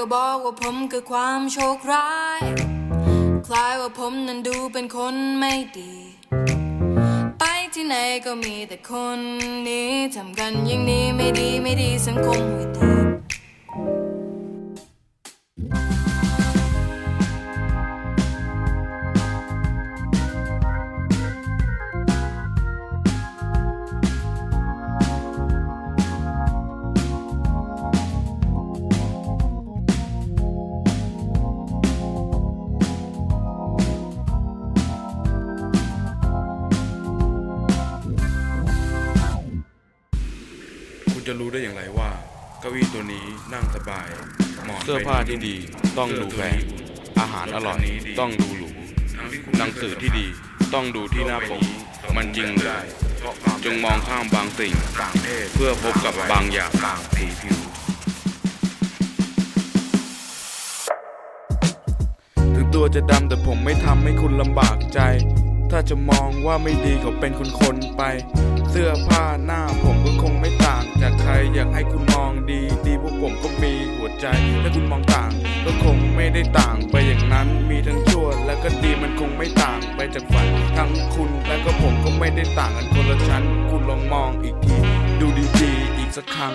ก็บอกว่าผมคือความโชคร้าย คล้ายว่าผมนั้นดูเป็นคนไม่ดี ไปที่ไหนก็มีแต่คนนี้ทำกันอย่างนี้ไม่ดีไม่ดีสังคมหัวดี จะรู้ได้อย่างไรว่า เก้าอี้ตัวนี้นั่งสบาย หมอนเสื้อผ้าที่ดีต้องดูแพงอาหารอร่อยต้องดูหรูหนังสือที่ดีต้องดูที่หน้าปกมันจริงหรือจงมองข้ามบางสิ่งต่างเพศเพื่อพบกับบางอย่างต่างสีผิวถึงตัวจะดำแต่ผมไม่ทำให้คุณลำบากใจ ถ้าจะมองว่าไม่ดีเขาเป็นคนคนๆไป เสื้อผ้าหน้าผมก็คงไม่ต่าง จากใครอยากให้คุณมองดีดีพวกผมก็มีหัวใจ ถ้าคุณมองต่าง ก็คงไม่ได้ต่างไปอย่างนั้น มีทั้งชั่วและก็ดีมันคงไม่ต่างไปจากฝัน ทั้งคุณและก็ผมก็ไม่ได้ต่างกันคนละชั้น คุณลองมองอีกที ดูดีๆอีกสักครั้ง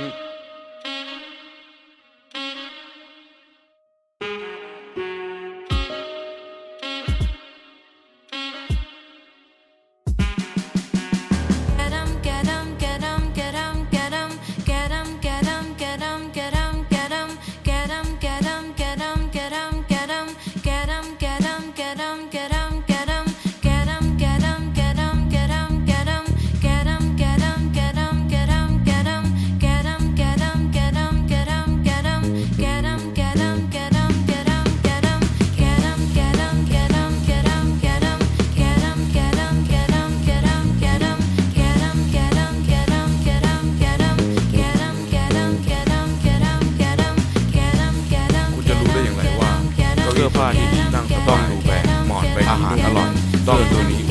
เสื้อผ้าที่ดีนั่งก็ต้องดูแพงหมอนไปอาหารอร่อย ต้องตัวนี้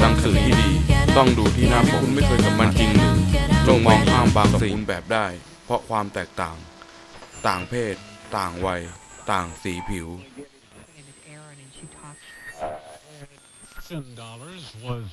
หนังสือที่ดี ต้องดูที่หน้าปกคุณไม่เคยกับมันจริงหรือจงมองข้ามบางสิ่งแบบได้ เพราะความแตกต่าง ต่างเพศ ต่างวัย ต่างสีผิว and Aaron, and she talked. thousand dollars was